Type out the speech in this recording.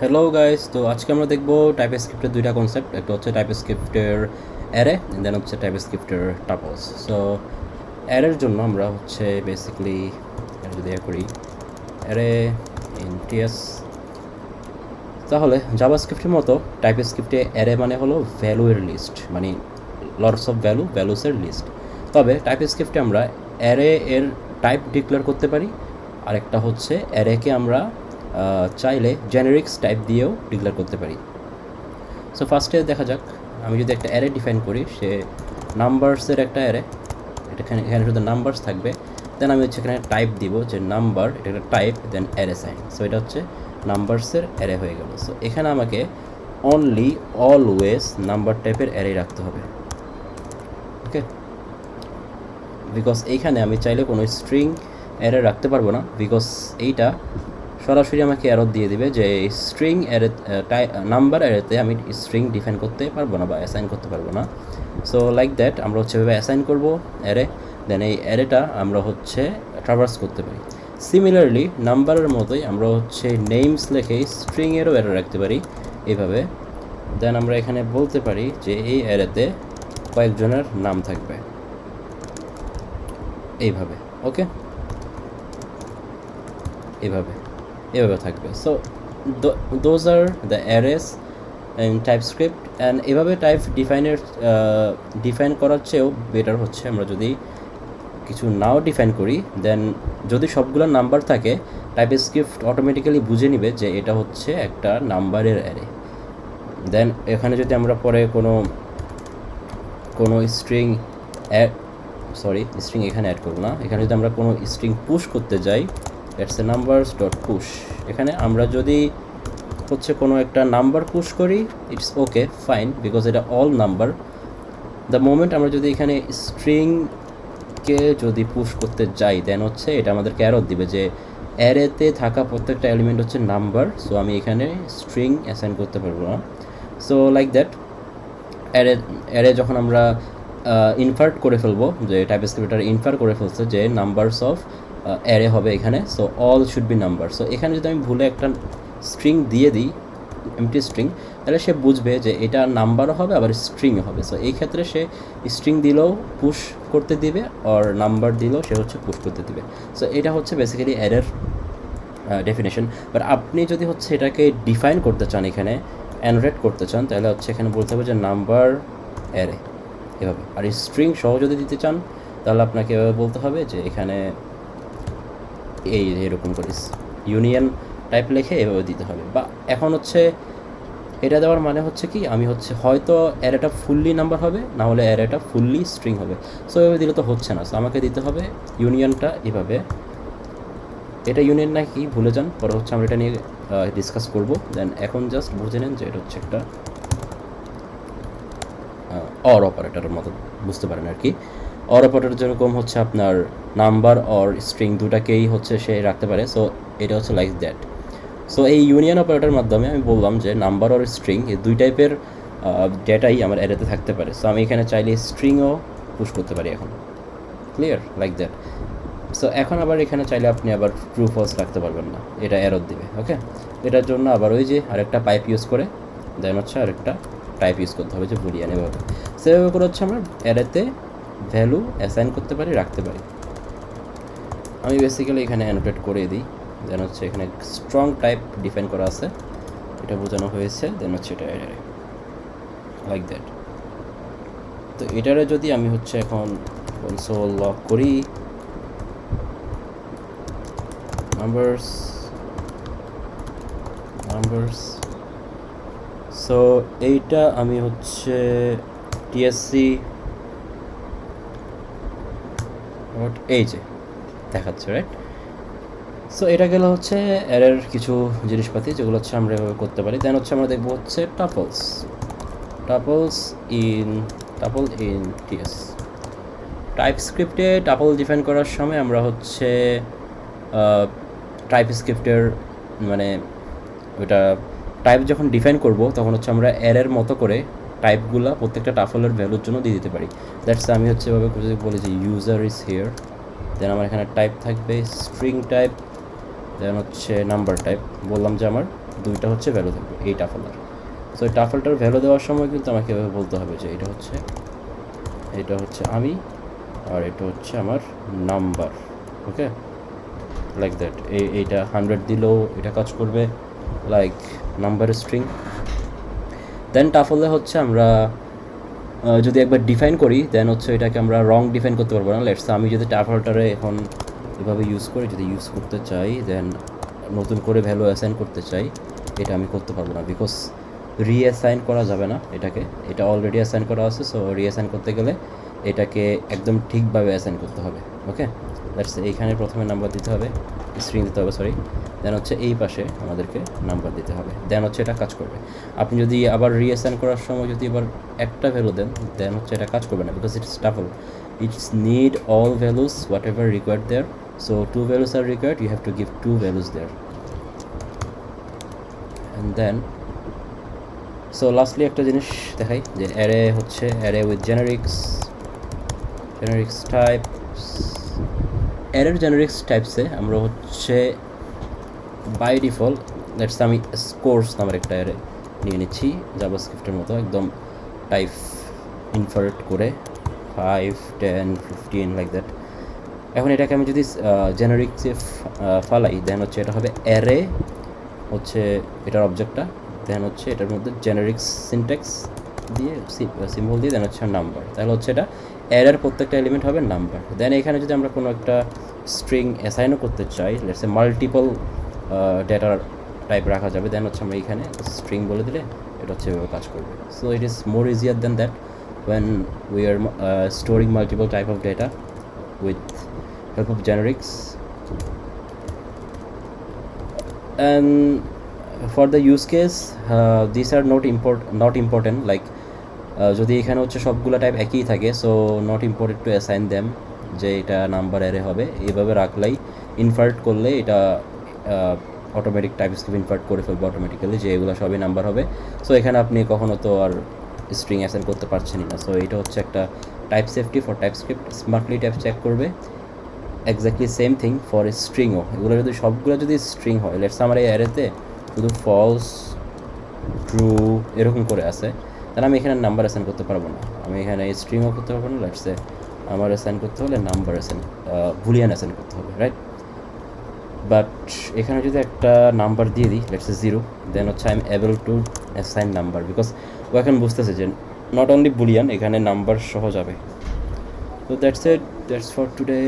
Hello guys তো আজকে আমরা দেখব টাইপ স্ক্রিপ্টের দুইটা কনসেপ্ট একটা হচ্ছে টাইপ স্ক্রিপ্টের অ্যারে দেন হচ্ছে টাইপ স্ক্রিপ্টের টাপলস সো অ্যারের জন্য আমরা হচ্ছে বেসিক্যালি যদি করি অ্যারে ইন টিএস তাহলে জাভা স্ক্রিপ্টের মতো টাইপ স্ক্রিপ্টে অ্যারে মানে হলো ভ্যালুয়ের লিস্ট মানে লটস অফ ভ্যালু ভ্যালুসের লিস্ট তবে টাইপ স্ক্রিপ্টে আমরা অ্যারে এর টাইপ ডিক্লেয়ার করতে পারি, আরেকটা হচ্ছে অ্যারেকে আমরা চাইলে জেনারিক্স টাইপ দিয়েও ডিক্লেয়ার করতে পারি। সো ফার্স্টে দেখা যাক, আমি যদি একটা অ্যারে ডিফাইন করি, সে নাম্বারসের একটা অ্যারে এখানে এখানে শুধু নাম্বারস থাকবে দেন আমি হচ্ছে এখানে টাইপ দিব যে নাম্বার এটা একটা type then array sign so এটা হচ্ছে নাম্বারসের অ্যারে হয়ে গেল। সো এখানে আমাকে অনলি অলওয়েজ নাম্বার টাইপের অ্যারে রাখতে হবে। ওকে বিকজ এইখানে আমি চাইলে কোনো স্ট্রিং অ্যারে রাখতে পারব না বিকজ এইটা সরাসরি আমাকে অ্যারো দিয়ে দিবে যে এই স্ট্রিং অ্যারে নাম্বার অ্যারেতে আমি স্ট্রিং ডিফাইন করতে পারব না বা অ্যাসাইন করতে পারব না। সো লাইক দ্যাট আমরা হচ্ছে এভাবে অ্যাসাইন করব অ্যারে দেন এই অ্যারেটা আমরা হচ্ছে ট্রাভার্স করতে পারি। সিমিলারলি নাম্বারের মতোই আমরা হচ্ছে নেমস লেখে স্ট্রিংয়েরও অ্যারে রাখতে পারি এভাবে। দেন আমরা এখানে বলতে পারি যে এই অ্যারেতে কয়েকজনের নাম থাকবে। এইভাবে ওকে এইভাবে। এভাবে থাকবে। So those are the arrays in TypeScript and এভাবে টাইপ ডিফাইনের ডিফাইন করার চেয়েও বেটার হচ্ছে। আমরা যদি কিছু নাও ডিফাইন করি দেন যদি সবগুলো নাম্বার থাকে টাইপ স্ক্রিপ্ট অটোমেটিক্যালি বুঝে নিবে যে এটা হচ্ছে একটা নাম্বারের অ্যারে দেন এখানে যদি আমরা পরে কোনো কোনো স্ট্রিং অ্যাড সরি স্ট্রিং এখানে অ্যাড করব না। এখানে যদি আমরা কোনো স্ট্রিং পুশ করতে যাই that's a numbers dot push এখানে আমরা যদি হচ্ছে কোনো একটা নাম্বার পুশ করি ইটস ওকে ফাইন বিকজ এটা অল নাম্বার দ্য মোমেন্ট আমরা যদি এখানে স্ট্রিংকে যদি পুশ করতে যাই দেন হচ্ছে এটা আমাদেরকে অ্যারো দিবে যে অ্যারেতে থাকা প্রত্যেকটা এলিমেন্ট হচ্ছে নাম্বার সো আমি এখানে স্ট্রিং অ্যাসাইন করতে পারব না। So like that array array যখন আমরা ইনফার্ট করে ফেলব, যে টাইপ স্ক্রিপ্টার ইনফার করে ফেলছে যে নাম্বারস অফ অ্যারে হবে এখানে। So all should be number so এখানে যদি আমি ভুলে একটা স্ট্রিং দিয়ে দিই এমটি স্ট্রিং তাহলে সে বুঝবে যে এটা নাম্বারও হবে, আবার স্ট্রিং হবে। সো এই ক্ষেত্রে সে স্ট্রিং দিলেও পুশ করতে দিবে আর নাম্বার দিলেও সে হচ্ছে পুশ করতে দিবে। সো এটা হচ্ছে বেসিক্যালি অ্যারের ডেফিনেশন বাট আপনি যদি হচ্ছে এটাকে ডিফাইন করতে চান এখানে অ্যানরেট করতে চান, তাহলে হচ্ছে এখানে বলতে হবে যে নাম্বার অ্যারে এভাবে। আর স্ট্রিং সহ যদি দিতে চান, তাহলে আপনাকে এভাবে বলতে হবে যে এখানে এই এরকম করে ইউনিয়ন টাইপ লিখে এভাবে দিতে হবে। বা এখন হচ্ছে এটা দেওয়ার মানে হচ্ছে কি, আমি হচ্ছে হয়তো অ্যারেটা ফুললি নাম্বার হবে, না হলে অ্যারেটা ফুললি স্ট্রিং হবে। সো এভাবে দিলে তো হচ্ছে না। সো আমাকে দিতে হবে ইউনিয়নটা এভাবে। এটা ইউনিয়ন না কি ভুলে যান, পরে হচ্ছে আমরা এটা নিয়ে ডিসকাস করব। দেন এখন জাস্ট বুঝে নেন যে এটা হচ্ছে একটা অর অপারেটরের মতো, বুঝতে পারেন আর কি। অর অপারেটর যেরকম হচ্ছে আপনার নাম্বার অর স্ট্রিং দুটাকেই হচ্ছে সে রাখতে পারে। সো এটা হচ্ছে লাইক দ্যাট সো এই ইউনিয়ন অপারেটার মাধ্যমে আমি বললাম যে নাম্বার অর স্ট্রিং এই দুই টাইপের ডেটাই আমার অ্যারেতে থাকতে পারে। সো আমি এখানে চাইলে স্ট্রিংও পুশ করতে পারি এখন। ক্লিয়ার লাইক দ্যাট সো এখন আবার এখানে চাইলে আপনি আবার ট্রু ফলস রাখতে পারবেন না। এটা এরর দিবে ওকে এটার জন্য আবার ওই যে আরেকটা পাইপ ইউজ করে দেন হচ্ছে আরেকটা টাইপ ইউজ করতে হবে, যে বুলিয়ান এভাবে। সেভাবে করে হচ্ছে আমরা অ্যারেতে ভ্যালু অ্যাসাইন করতে পারি, রাখতে পারি। আমি বেসিক্যালি এখানে অ্যানোটেট করে দিই। দেন হচ্ছে এখানে স্ট্রং টাইপ ডিফাইন করা আছে। এটা বোঝানো হয়েছে। দেন হচ্ছে এটা লাইক দ্যাট তো এটারে যদি আমি হচ্ছে এখন কনসোল লক করি, numbers numbers সো এইটা আমি হচ্ছে টিএসসি এই যে। দেখাচ্ছে রাইট সো এটা গেল হচ্ছে এরের কিছু জিনিসপাতি যেগুলো হচ্ছে আমরা এভাবে করতে পারি। দেন হচ্ছে আমরা দেখব হচ্ছে tuples tuples in tuple in TS TypeScript tuple define করার সময় আমরা হচ্ছে টাইপ স্ক্রিপ্টের মানে ওটা টাইপ যখন ডিফাইন করব, তখন হচ্ছে আমরা এরের মতো করে টাইপগুলো প্রত্যেকটা টাফলের ভ্যালুর জন্য দিয়ে দিতে পারি। দ্যাটস আমি হচ্ছে এভাবে বলি যে ইউজার ইজ হিয়ার দেন আমার এখানে টাইপ থাকবে স্ট্রিং টাইপ দেন হচ্ছে নাম্বার টাইপ বললাম যে আমার দুইটা হচ্ছে ভ্যালু থাকবে এই টাফলার সো এই টাফলটার ভ্যালু দেওয়ার সময় কিন্তু আমাকে এভাবে বলতে হবে যে এটা হচ্ছে এটা হচ্ছে আমি আর এটা হচ্ছে আমার নাম্বার ওকে লাইক দ্যাট এই, এইটা হান্ড্রেড দিলেও এটা কাজ করবে লাইক নাম্বার স্ট্রিং দেন টাফলে হচ্ছে আমরা যদি একবার ডিফাইন করি দেন হচ্ছে এটাকে আমরা রং ডিফাইন করতে পারব না। লেটস আমি যদি টাফলটারে এখন এভাবে ইউজ করি, যদি ইউজ করতে চাই দেন নতুন করে ভ্যালু অ্যাসাইন করতে চাই, এটা আমি করতে পারব না। বিকজ রিঅ্যাসাইন করা যাবে না এটাকে। এটা অলরেডি অ্যাসাইন করা আছে সো রিঅ্যাসাইন করতে গেলে এটাকে একদম ঠিকভাবে অ্যাসাইন করতে হবে ওকে দ্যাটস এইখানে প্রথমে নাম্বার দিতে হবে স্ট্রিং দিতে হবে সরি দেন হচ্ছে এই পাশে আমাদেরকে নাম্বার দিতে হবে। দেন হচ্ছে এটা কাজ করবে। আপনি যদি আবার রিঅ্যাসাইন করার সময় যদি এবার একটা ভ্যালু দেন দেন হচ্ছে এটা কাজ করবে না because it's tuple it's need all values whatever required there so two values R required you have to give two values there and then so lastly একটা জিনিস দেখাই, যে অ্যারে হচ্ছে array with generics generics type অ্যারের generics টাইপসে আমরা হচ্ছে by default let's আমি স্কোর্স নামের একটা অ্যারে নিয়ে নিচ্ছি জাভাস্ক্রিপ্টের মতো, একদম টাইপ ইনফার্ট করে five ten fifteen like that এখন এটাকে আমি যদি জেনারিক্সে ফালাই দেন হচ্ছে এটা হবে অ্যারে হচ্ছে এটার অবজেক্টটা দেন হচ্ছে এটার মধ্যে জেনারিক্স সিনটেক্স দিয়ে সিম্বল দিয়ে দেন হচ্ছে নাম্বার তাহলে হচ্ছে এটা অ্যারের প্রত্যেকটা এলিমেন্ট হবে নাম্বার দেন এখানে যদি আমরা কোনো একটা স্ট্রিং অ্যাসাইনও করতে চাই লেটস এ মাল্টিপল ডেটার টাইপ রাখা যাবে দেন হচ্ছে আমরা এখানে স্ট্রিং বলে দিলে এটা হচ্ছে এভাবে কাজ করবে। So it is more easier than that uh, storing multiple type of data with help of generics. And for the use case uh, these are not import not important like uh, যদি এখানে হচ্ছে সবগুলো type একই থাকে so not important to assign them যে এটা number array হবে। এইভাবে রাখলেই ইনফার্ট করলে এটা অটোমেটিক টাইপ স্ক্রিপ ইনফার্ট করে ফেলবে অটোমেটিক্যালি যে এগুলো সবই নাম্বার হবে। সো এখানে আপনি কখনো তো আর স্ট্রিং অ্যাসাইন করতে পারছেনই না। সো এটা হচ্ছে একটা type safety for TypeScript smartly type check করবে এক্স্যাক্টলি সেম থিং ফর স্ট্রিংও এগুলো যদি সবগুলো যদি স্ট্রিং হয় লেটস আমার এই অ্যারেতে শুধু ফলস ট্রু এরকম করে আছে তাহলে আমি এখানে নাম্বার অ্যাসাইন করতে পারব না। আমি এখানে স্ট্রিমও করতে পারব না লেটসে আমার অ্যাসাইন করতে হলে নাম্বার অ্যাসাইন বুলিয়ান অ্যাসাইন করতে হবে রাইট বাট এখানে যদি একটা নাম্বার দিয়ে দিই লেটস জিরো দেন হচ্ছে I am able to assign number because ও এখন বুঝতেছে যে নট অনলি বুলিয়ান এখানে নাম্বার সহ যাবে। তো that's it that's for today